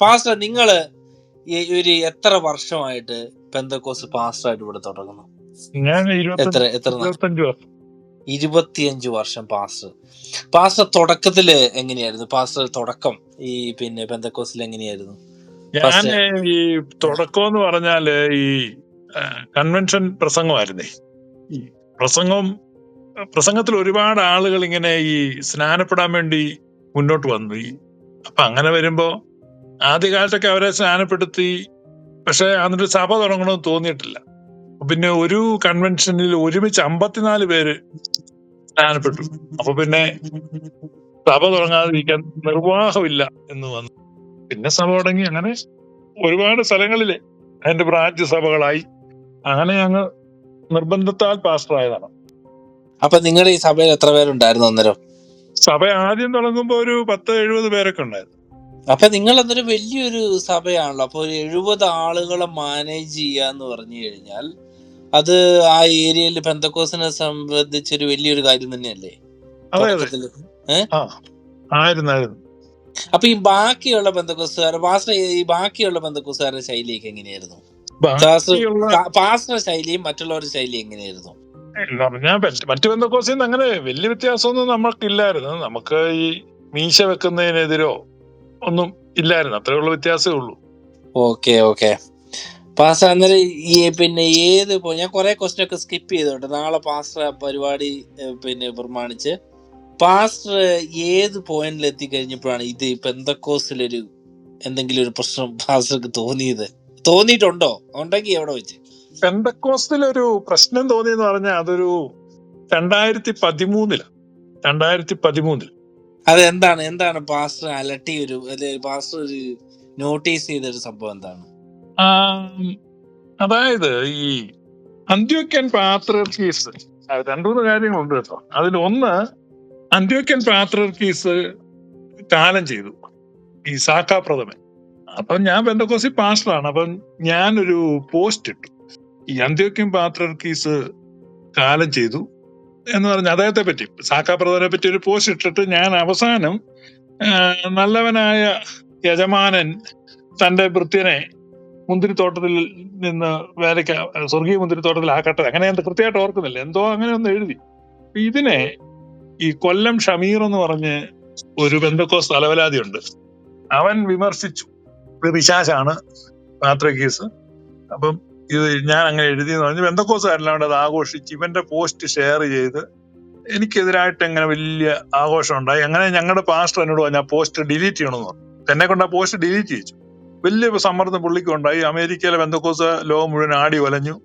Pastor നിങ്ങൾ ഈ ഒരു എത്ര വർഷമായിട്ട് പെന്തക്കോസ് പാസ്റ്ററായിട്ട് ഇവിടെ തുടങ്ങുന്നു? ഞാൻ എത്ര എത്ര ഇരുപത്തിയഞ്ച് വർഷം പാസ്റ്റർ. പാസ്റ്റർ തുടക്കത്തിൽ എങ്ങനെയായിരുന്നു? പാസ്റ്റർ തുടക്കം ഈ പിന്നെ പെന്തക്കോസിൽ എങ്ങനെയായിരുന്നു? ഞാൻ ഈ തുടക്കം എന്ന് പറഞ്ഞാൽ ഈ കൺവെൻഷൻ പ്രസംഗമായിരുന്നേ. ഈ പ്രസംഗം പ്രസംഗത്തിൽ ഒരുപാട് ആളുകൾ ഇങ്ങനെ ഈ സ്നാനപ്പെടാൻ വേണ്ടി മുന്നോട്ട് വന്നു. ഈ അപ്പൊ അങ്ങനെ വരുമ്പോ ആദ്യകാലത്തൊക്കെ അവരെ സ്നാനപ്പെടുത്തി പക്ഷെ എന്നിട്ട് സഭ തുടങ്ങണമെന്ന് തോന്നിയിട്ടില്ല. പിന്നെ ഒരു കൺവെൻഷനിൽ ഒരുമിച്ച് അമ്പത്തിനാല് പേര് സ്നാനപ്പെട്ടു. അപ്പൊ പിന്നെ സഭ തുടങ്ങാതിരിക്കാൻ നിർവാഹമില്ല എന്ന് വന്നു. പിന്നെ സഭ തുടങ്ങി അങ്ങനെ ഒരുപാട് സ്ഥലങ്ങളിൽ അതിന്റെ ബ്രാഞ്ച് സഭകളായി. അങ്ങനെ ഞങ്ങൾ നിർബന്ധത്താൽ പാസ്റ്ററായതാണ്. അപ്പൊ നിങ്ങളുടെ ഈ സഭയിൽ എത്ര പേരുണ്ടായിരുന്നു അന്നേരം? സഭ ആദ്യം തുടങ്ങുമ്പോ ഒരു പത്ത് എഴുപത് പേരൊക്കെ ഉണ്ടായിരുന്നു. അപ്പൊ നിങ്ങൾ അതൊരു വലിയൊരു സഭയാണല്ലോ. അപ്പൊ ഒരു എഴുപത് ആളുകളെ മാനേജ് ചെയ്യാന്ന് പറഞ്ഞു കഴിഞ്ഞാൽ അത് ആ ഏരിയയിൽ പെന്തക്കോസിനെ സംബന്ധിച്ചൊരു വലിയൊരു കാര്യം തന്നെയല്ലേ? അപ്പൊ ഈ ബാക്കിയുള്ള ബന്ധക്കോസുകാരെ പാസ്റ്റർ ഈ ബാക്കിയുള്ള ബന്ധക്കോസുകാരുടെ ശൈലിയൊക്കെ എങ്ങനെയായിരുന്നു? പാസ്റ്റർ ശൈലിയും മറ്റുള്ളവരുടെ ശൈലിയും എങ്ങനെയായിരുന്നു? ഞാൻ മറ്റു ബന്ധക്കോസിൽ നിന്ന് അങ്ങനെ വലിയ വ്യത്യാസമൊന്നും നമുക്കില്ലായിരുന്നു നമുക്ക് ഈ മീശ വെക്കുന്നതിനെതിരോ ഒന്നും ഇല്ലായിരുന്നു. അത്രേ ഉള്ള വ്യത്യാസമേ ഉള്ളൂ. Okay okay. പാസ് അന്നേരം ഈ പിന്നെ ഏത് ഞാൻ കുറെ ക്വസ്റ്റ്യൻ ഒക്കെ സ്കിപ്പ് ചെയ്തോട്ടെ നാളെ പാസ്റ്റർ പരിപാടി പിന്നെ പ്രമാണിച്ച് പാസ്റ്റർ ഏത് പോയിന്റിൽ എത്തിക്കഴിഞ്ഞപ്പോഴാണ് ഇത് പെന്തക്കോസിലൊരു എന്തെങ്കിലും ഒരു പ്രശ്നം പാസ്റ്റർക്ക് തോന്നിയത്? തോന്നിയിട്ടുണ്ടോ? ഉണ്ടെങ്കിൽ എവിടെ വെച്ച്? പെന്തക്കോസ്റ്റിൽ ഒരു പ്രശ്നം തോന്നിയെന്ന് പറഞ്ഞാൽ അതൊരു രണ്ടായിരത്തി പതിമൂന്നില. രണ്ടായിരത്തി പതിമൂന്നിൽ. അതെന്താണ്? എന്താണ് പാസ്റ്റർ അലട്ടി ഒരു പാസ്റ്റർ ഒരു നോട്ടീസ് ചെയ്ത ഒരു സംഭവം എന്താണ്? അതായത് ഈ അന്ത്യോക്യൻ പാത്രർക്കീസ് കേസ് മൂന്ന് കാര്യങ്ങളുണ്ട് കേട്ടോ. അതിൽ ഒന്ന് അന്ത്യോക്യൻ കേസ് കാലം ചെയ്തു ഈ സാക്കാ പ്രഥമൻ അപ്പൊ ഞാൻ ബെന്തക്കോസി പാസ്റ്ററാണ് അപ്പം ഞാനൊരു പോസ്റ്റ് ഇട്ടു. ഈ അന്ത്യോക്യൻ കേസ് കാലം ചെയ്തു എന്ന് പറഞ്ഞ അദ്ദേഹത്തെ പറ്റി. സാക്കാ പ്രഥമനെ പറ്റി ഒരു പോസ്റ്റ് ഇട്ടിട്ട് ഞാൻ അവസാനം നല്ലവനായ യജമാനൻ തന്റെ ഭൃത്യനെ മുന്തിരിത്തോട്ടത്തിൽ നിന്ന് വേലയ്ക്ക് സ്വർഗീയ മുന്തിരിത്തോട്ടത്തിൽ ആക്കട്ടെ. അങ്ങനെ ഞാൻ കൃത്യമായിട്ട് ഓർക്കുന്നില്ല. എന്തോ അങ്ങനെ ഒന്ന് എഴുതി. ഇതിനെ ഈ കൊല്ലം ഷമീർ എന്ന് പറഞ്ഞ് ഒരു ബന്ധക്കോസ് തലവലാതിയുണ്ട് അവൻ വിമർശിച്ചു. ഇത് പിശാശാണ് പാത്രകീസ് അപ്പം ഇത് ഞാൻ അങ്ങനെ എഴുതി എഴുതിയെന്ന് പറഞ്ഞു. ബന്ധക്കോസുകാരെല്ലാം അത് ആഘോഷിച്ച് ഇവന്റെ പോസ്റ്റ് ഷെയർ ചെയ്ത് എനിക്കെതിരായിട്ട് എങ്ങനെ വലിയ ആഘോഷം ഉണ്ടായി. അങ്ങനെ ഞങ്ങളുടെ പാസ്റ്റർ എന്നോട് പറഞ്ഞു ആ പോസ്റ്റ് ഡിലീറ്റ് ചെയ്യണമെന്ന് പറഞ്ഞു. എന്നെ കൊണ്ട് ആ പോസ്റ്റ് ഡിലീറ്റ് ചെയ്യിച്ചു. വലിയ സമ്മർദ്ദം പുള്ളിക്ക് ഉണ്ടായി. അമേരിക്കയിലെ ബന്ധക്കോസ് ലോകം മുഴുവൻ ആടി വലഞ്ഞു.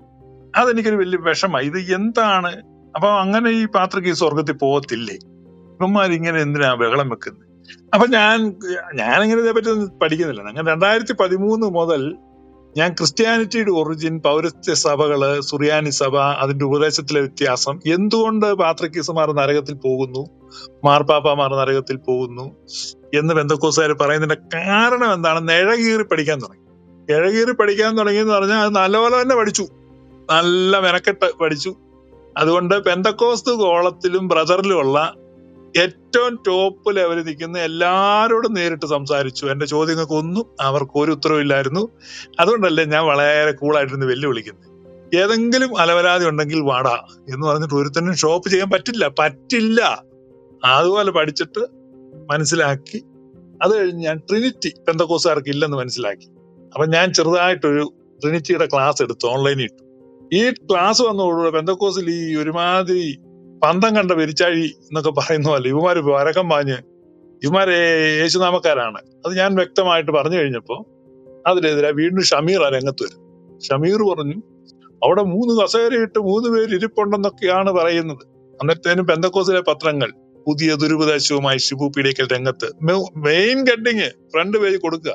അതെനിക്കൊരു വലിയ വിഷമായി. ഇത് എന്താണ്? അപ്പൊ അങ്ങനെ ഈ പാത്രക്ക് ഈ സ്വർഗത്തിൽ പോകത്തില്ലേ? ഇവന്മാരിങ്ങനെ എന്തിനാ ബഹളം വെക്കുന്നത് അപ്പൊ ഞാൻ ഞാനിങ്ങനെ ഇതേപറ്റി പഠിക്കുന്നില്ല. അങ്ങനെ രണ്ടായിരത്തി പതിമൂന്ന് മുതൽ ഞാൻ ക്രിസ്ത്യാനിറ്റിയുടെ ഒറിജിൻ പൗരസ്ത്യ സഭകൾ സുറിയാനി സഭ അതിന്റെ ഉപദേശത്തിലെ വ്യത്യാസം എന്തുകൊണ്ട് പാത്രക്കീസുമാർ നരകത്തിൽ പോകുന്നു മാർപ്പാപ്പമാർ നരകത്തിൽ പോകുന്നു എന്ന് ബന്ധക്കോസുകാർ പറയുന്നതിന്റെ കാരണം എന്താണ്? ഇഴകീറി പഠിക്കാൻ തുടങ്ങി. ഇഴകീറി പഠിക്കാൻ തുടങ്ങി എന്ന് പറഞ്ഞാൽ അത് നല്ലപോലെ തന്നെ പഠിച്ചു. നല്ല മെനക്കെട്ട് പഠിച്ചു. അതുകൊണ്ട് പെന്തക്കോസ്ത് കോളത്തിലും ബ്രദറിലുമുള്ള ഏറ്റവും ടോപ്പ് ലെവലിൽ നിൽക്കുന്ന എല്ലാവരോടും നേരിട്ട് സംസാരിച്ചു. എന്റെ ചോദ്യങ്ങൾക്ക് ഒന്നും അവർക്ക് ഒരു ഉത്തരവില്ലായിരുന്നു അതുകൊണ്ടല്ലേ ഞാൻ വളരെ കൂളായിട്ടിരുന്ന് വെല്ലുവിളിക്കുന്നത്. ഏതെങ്കിലും അലവരാതി ഉണ്ടെങ്കിൽ വാടാ എന്ന് പറഞ്ഞിട്ട് ഒരുത്തനും ഷോപ്പ് ചെയ്യാൻ പറ്റില്ല. പറ്റില്ല. അതുപോലെ പഠിച്ചിട്ട് മനസ്സിലാക്കി. അത് കഴിഞ്ഞ് ഞാൻ ട്രിനിറ്റി പെന്തക്കോസുകാർക്ക് ഇല്ലെന്ന് മനസ്സിലാക്കി. അപ്പൊ ഞാൻ ചെറുതായിട്ടൊരു ട്രിനിറ്റിയുടെ ക്ലാസ് എടുത്തു. ഓൺലൈനിൽ ഇട്ടു. ഈ ക്ലാസ് വന്നതോടുകൂടെ പെന്തക്കോസിൽ ഈ ഒരുമാതിരി പന്തം കണ്ട പെരിച്ചാഴി എന്നൊക്കെ പറയുന്ന പോലെ ഇവമാര് വരക്കം പാഞ്ഞ് ഇവമാര് യേശുനാമക്കാരാണ്. അത് ഞാൻ വ്യക്തമായിട്ട് പറഞ്ഞു കഴിഞ്ഞപ്പോ അതിനെതിരെ വീണ്ടും ഷമീർ ആ രംഗത്ത് വരും. ഷമീർ പറഞ്ഞു അവിടെ മൂന്ന് കസേരയിട്ട് മൂന്ന് പേര് ഇരിപ്പുണ്ടെന്നൊക്കെയാണ് പറയുന്നത്. അന്നത്തേനും പെന്തക്കോസിലെ പത്രങ്ങൾ പുതിയ ദുരുപദേശവുമായി ഷിബു പീഡിക്കൽ രംഗത്ത് മെയിൻ കട്ടിങ് ഫ്രണ്ട് പേജ് കൊടുക്കുക.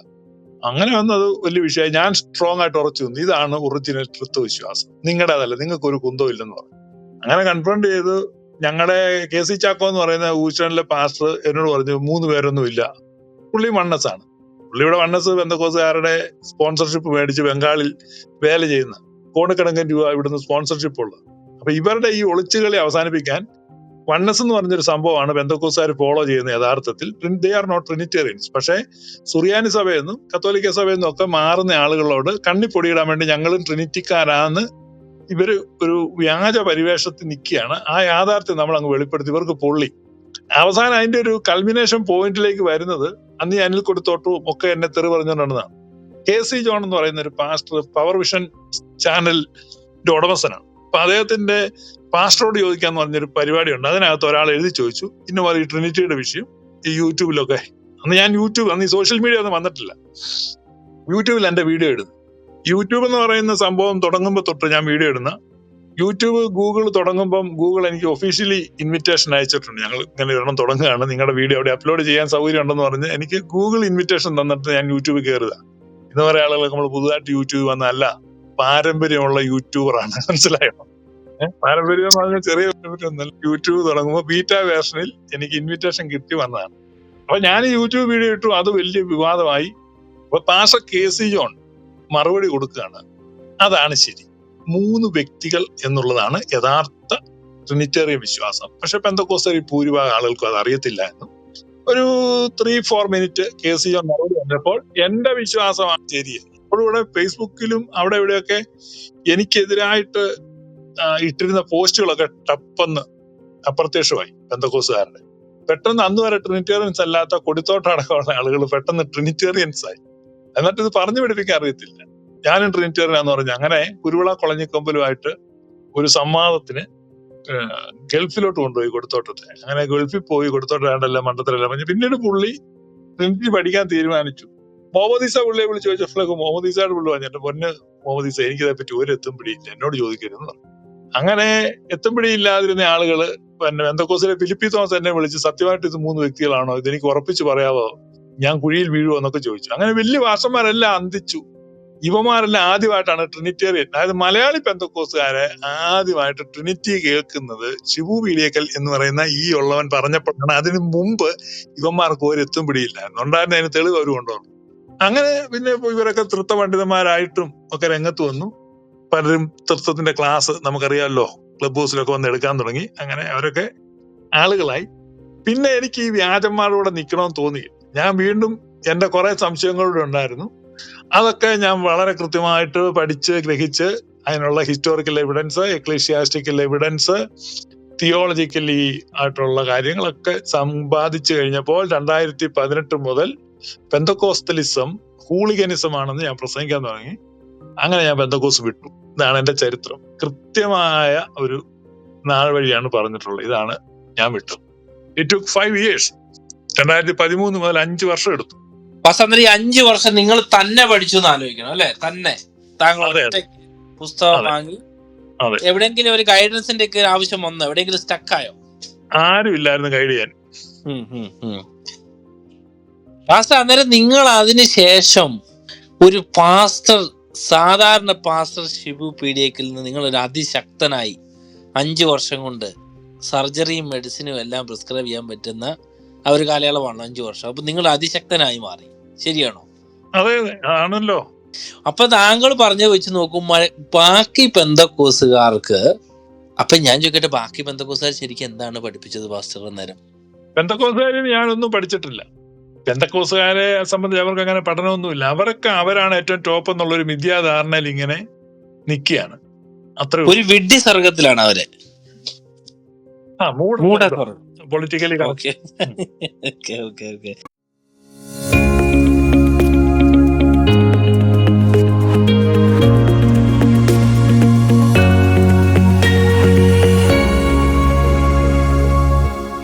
അങ്ങനെ വന്നത് വലിയ വിഷയമായി. ഞാൻ സ്ട്രോങ് ആയിട്ട് ഉറച്ചു നിന്നു. ഇതാണ് ഒറിജിനൽ തൃത്വ വിശ്വാസം നിങ്ങളുടേതല്ല നിങ്ങൾക്ക് ഒരു കുന്തവും ഇല്ലെന്ന് പറഞ്ഞു. അങ്ങനെ കൺഫ്രണ്ട് ചെയ്ത് ഞങ്ങളുടെ കെ സി ചാക്കോ എന്ന് പറയുന്ന ഊച്ചണിലെ പാസ്റ്റർ എന്നോട് പറഞ്ഞു മൂന്ന് പേരൊന്നും ഇല്ല. പുള്ളി വണ്ണസ് ആണ്. പുള്ളിയുടെ വണ്ണസ് ബന്ധക്കോസുകാരുടെ സ്പോൺസർഷിപ്പ് മേടിച്ച് ബംഗാളിൽ വേല ചെയ്യുന്ന കോടിക്കണക്കിന് രൂപ ഇവിടുന്ന് സ്പോൺസർഷിപ്പ് ഉള്ളത് അപ്പൊ ഇവരുടെ ഈ ഒളിച്ചുകളി അവസാനിപ്പിക്കാൻ വണ്ണസ് എന്ന് പറഞ്ഞൊരു സംഭവമാണ് ബന്ധക്കോസുകാർ ഫോളോ ചെയ്യുന്ന യഥാർത്ഥത്തിൽ. ദേ ആർ നോട്ട് ട്രിനിറ്റേറിയൻസ് പക്ഷേ സുറിയാനി സഭയെന്നും കത്തോലിക്ക സഭയെന്നും ഒക്കെ മാറുന്ന ആളുകളോട് കണ്ണിപ്പൊടിയിടാൻ വേണ്ടി ഞങ്ങളും ട്രിനിറ്റിക്കാരാന്ന് ഇവർ ഒരു വ്യാജ പരിവേഷത്തിൽ നിൽക്കുകയാണ്. ആ യാഥാർത്ഥ്യം നമ്മൾ അങ്ങ് വെളിപ്പെടുത്തി. ഇവർക്ക് പൊള്ളി. അവസാനം അതിന്റെ ഒരു കൾമിനേഷൻ പോയിന്റിലേക്ക് വരുന്നത് അന്ന് ഈ അനിൽ കൊടുത്തോട്ടും ഒക്കെ എന്നെ തെറി പറഞ്ഞുകൊണ്ടിരുന്നതാണ് കെ സി ജോൺ എന്ന് പറയുന്ന ഒരു പാസ്റ്റർ പവർ വിഷൻ ചാനലിന്റെ ഉടമസ്ഥനാണ്. അപ്പൊ അദ്ദേഹത്തിന്റെ പാസ്റ്ററോട് ചോദിക്കാന്ന് പറഞ്ഞൊരു പരിപാടിയുണ്ട്. അതിനകത്ത് ഒരാൾ എഴുതി ചോദിച്ചു. ഇന്ന ഈ ട്രിനിറ്റിയുടെ വിഷയം. ഈ യൂട്യൂബിലൊക്കെ. അന്ന് ഞാൻ യൂട്യൂബ് അന്ന് ഈ സോഷ്യൽ മീഡിയ ഒന്നും വന്നിട്ടില്ല. യൂട്യൂബിൽ എന്റെ വീഡിയോ ഇടുന്നു. യൂട്യൂബ് എന്ന് പറയുന്ന സംഭവം തുടങ്ങുമ്പോൾ തൊട്ട് ഞാൻ വീഡിയോ ഇടുന്ന. യൂട്യൂബ് ഗൂഗിൾ തുടങ്ങുമ്പം ഗൂഗിൾ എനിക്ക് ഒഫീഷ്യലി ഇൻവിറ്റേഷൻ അയച്ചിട്ടുണ്ട്. ഞങ്ങൾ ഇങ്ങനെ ഇടണം തുടങ്ങുകയാണ്. നിങ്ങളുടെ വീഡിയോ അവിടെ അപ്ലോഡ് ചെയ്യാൻ സൗകര്യം ഉണ്ടെന്ന് പറഞ്ഞ് എനിക്ക് ഗൂഗിൾ ഇൻവിറ്റേഷൻ തന്നിട്ട് ഞാൻ യൂട്യൂബ് കയറുക ഇന്ന് പറയുന്ന ആളുകൾ നമ്മൾ പുതുതായിട്ട് യൂട്യൂബ് വന്നല്ല പാരമ്പര്യമുള്ള യൂട്യൂബറാണ് മനസ്സിലായോ? പാരമ്പര്യം എന്ന് പറഞ്ഞാൽ ചെറിയ. യൂട്യൂബ് തുടങ്ങുമ്പോൾ ബീറ്റ വേർഷനിൽ എനിക്ക് ഇൻവിറ്റേഷൻ കിട്ടി വന്നതാണ്. അപ്പൊ ഞാൻ യൂട്യൂബ് വീഡിയോ ഇട്ടു. അത് വലിയ വിവാദമായി. അപ്പൊ പാസ കെ സി ജോൺ മറുപടി കൊടുക്കുകയാണ്. അതാണ് ശരി. മൂന്ന് വ്യക്തികൾ എന്നുള്ളതാണ് യഥാർത്ഥ ട്രിനിറ്റേറിയ വിശ്വാസം. പക്ഷെ പെന്തക്കോസ്തരിൽ ഭൂരിഭാഗം ആളുകൾക്കും അത് അറിയത്തില്ല എന്നും. ഒരു three four minute K C John മറുപടി വന്നപ്പോൾ എന്റെ വിശ്വാസമാണ് ശരി. അപ്പോഴിവിടെ ഫേസ്ബുക്കിലും അവിടെ ഇവിടെയൊക്കെ എനിക്കെതിരായിട്ട് ഇട്ടിരുന്ന പോസ്റ്റുകളൊക്കെ ടപ്പെന്ന് അപ്രത്യക്ഷമായി പെന്തക്കോസുകാരുടെ പെട്ടെന്ന് അന്ന് വരെ ട്രിനിറ്റേറിയൻസ് അല്ലാത്ത കൊടിത്തോട്ടടക്കമുള്ള ആളുകൾ പെട്ടെന്ന് ട്രിനിറ്റേറിയൻസ് ആയി. എന്നിട്ട് ഇത് പറഞ്ഞു പിടിപ്പിക്കാൻ അറിയത്തില്ല. ഞാനും ട്രിനിറ്റേറിയൻ എന്ന് പറഞ്ഞു അങ്ങനെ കുരുവിള കൊളഞ്ഞിക്കൊമ്പലുമായിട്ട് ഒരു സംവാദത്തിന് ഗൾഫിലോട്ട് കൊണ്ടുപോയി കൊടുത്തോട്ടത്തെ. അങ്ങനെ ഗൾഫിൽ പോയി കൊടുത്തോട്ട് വേണ്ടല്ല മണ്ഡലത്തിലല്ല പറഞ്ഞു. പിന്നീട് പുള്ളി ട്രിനിറ്റി പഠിക്കാൻ തീരുമാനിച്ചു. മുഹമ്മദീസ പുള്ളിയെ വിളിച്ച് ചോദിച്ചപ്പോഴേക്ക് മുഹമ്മദീസയുടെ പുള്ളി പറഞ്ഞു എന്റെ പൊന്ന് മുഹമ്മദീസ എനിക്കിതേ പറ്റി ഒരു എത്തും പിടിയില്ല എന്നോട് ചോദിക്കരുതെന്ന് പറഞ്ഞു. അങ്ങനെ എത്തും പിടിയില്ലാതിരുന്ന ആളുകൾ പിന്നെ എന്തൊക്കെ ഫിലിപ്പി തോമസ് എന്നെ വിളിച്ച് സത്യമായിട്ട് ഇത് മൂന്ന് വ്യക്തികളാണോ? ഇതെനിക്ക് ഉറപ്പിച്ച് പറയാവോ? ഞാൻ കുഴിയിൽ വീഴുവോ എന്നൊക്കെ ചോദിച്ചു. അങ്ങനെ വലിയ വാസന്മാരെല്ലാം അന്തിച്ചു. ഇവമാരെല്ലാം ആദ്യമായിട്ടാണ് ട്രിനിറ്റേറിയൻ അതായത് മലയാളി പെന്തക്കോസുകാരെ ആദ്യമായിട്ട് ട്രിനിറ്റി കേൾക്കുന്നത് ശിവു പീഡിയക്കൽ എന്ന് പറയുന്ന ഈ ഉള്ളവൻ പറഞ്ഞപ്പോഴാണ്. അതിന് മുമ്പ് ഇവന്മാർക്ക് ഒരു എത്തും പിടിയില്ലായിരുന്നു. ഉണ്ടായിരുന്ന അതിന് തെളിവ് അവർ കൊണ്ടുവന്നു. അങ്ങനെ പിന്നെ ഇവരൊക്കെ തൃത്വ പണ്ഡിതന്മാരായിട്ടും ഒക്കെ രംഗത്ത് വന്നു. പലരും തൃത്വത്തിന്റെ ക്ലാസ് നമുക്കറിയാമല്ലോ ക്ലബ് ഹൗസിലൊക്കെ വന്ന് എടുക്കാൻ തുടങ്ങി. അങ്ങനെ അവരൊക്കെ ആളുകളായി. പിന്നെ എനിക്ക് ഈ വ്യാജന്മാരോടെ നിൽക്കണമെന്ന് തോന്നി. ഞാൻ വീണ്ടും എന്റെ കുറെ സംശയങ്ങളുടെ ഉണ്ടായിരുന്നു. അതൊക്കെ ഞാൻ വളരെ കൃത്യമായിട്ട് പഠിച്ച് ഗ്രഹിച്ച് അതിനുള്ള historical evidence ecclesiastical evidence theologically ആയിട്ടുള്ള കാര്യങ്ങളൊക്കെ സമ്പാദിച്ചു കഴിഞ്ഞപ്പോൾ രണ്ടായിരത്തി പതിനെട്ട് മുതൽ പെന്തക്കോസ്റ്റലിസം ഹൂളിഗനിസം ആണെന്ന് ഞാൻ പ്രസംഗിക്കാൻ തുടങ്ങി. അങ്ങനെ ഞാൻ പെന്തക്കോസ് വിട്ടു. ഇതാണ് എന്റെ ചരിത്രം. കൃത്യമായ ഒരു നാൾ വഴിയാണ് പറഞ്ഞിട്ടുള്ളത്. ഇതാണ് ഞാൻ വിട്ടത്. ഇറ്റ് ടുക്ക് ഫൈവ് ഇയേഴ്സ് രണ്ടായിരത്തി പതിമൂന്ന് മുതൽ അഞ്ച് വർഷം എടുത്തു. പാസ്സാന്തരം ഈ അഞ്ചു വർഷം നിങ്ങൾ തന്നെ പഠിച്ചു എന്ന് ആലോചിക്കണം അല്ലെ? തന്നെ. താങ്കൾ പുസ്തകം. വാങ്ങി. അതെ. എവിടെയെങ്കിലും ഒരു ഗൈഡൻസിന്റെ ഒക്കെ ആവശ്യം വന്നോ? എവിടെയെങ്കിലും സ്റ്റക്കായോ ആരും ഇല്ലായിരുന്നു ഗൈഡ് ചെയ്യാൻ. പാസ്റ്റർ അന്നേരം നിങ്ങൾ അതിന് ശേഷം ഒരു പാസ്റ്റർ സാധാരണ പാസ്റ്റർ ഷിബു പീഡിയക്കിൽ നിന്ന് നിങ്ങൾ ഒരു അതിശക്തനായി അഞ്ചു വർഷം കൊണ്ട് സർജറിയും മെഡിസിനും എല്ലാം പ്രിസ്ക്രൈബ് ചെയ്യാൻ പറ്റുന്ന ആ ഒരു കാലയളവാണ് അഞ്ചു വർഷം. അപ്പൊ നിങ്ങൾ അതിശക്തനായി മാറി. ശരിയാണോ? അതെ അതെ. ആണല്ലോ. അപ്പൊ താങ്കൾ പറഞ്ഞു വെച്ച് നോക്കുമ്പോൾ ബാക്കി പെന്തക്കോസുകാർക്ക് അപ്പൊ ഞാൻ ചോദിക്കട്ടെ ബാക്കി പെന്തക്കോസുകാർ ശരിക്കും എന്താണ് പഠിപ്പിച്ചത് പാസ്റ്റർ അന്നേരം? പെന്തക്കോസുകാരെ ഞാനൊന്നും പഠിച്ചിട്ടില്ല. പെന്തക്കോസുകാരെ സംബന്ധിച്ച് അവർക്ക് അങ്ങനെ പഠനമൊന്നുമില്ല. അവരൊക്കെ അവരാണ് ഏറ്റവും ടോപ്പ് എന്നുള്ളൊരു മിഥ്യാധാരണയിൽ ഇങ്ങനെ നിൽക്കുകയാണ്. അത്ര ഒരു വിഡ്ഢി സർഗത്തിലാണ് അവരെ. ആ mood മൂഢ politically okay okay okay okay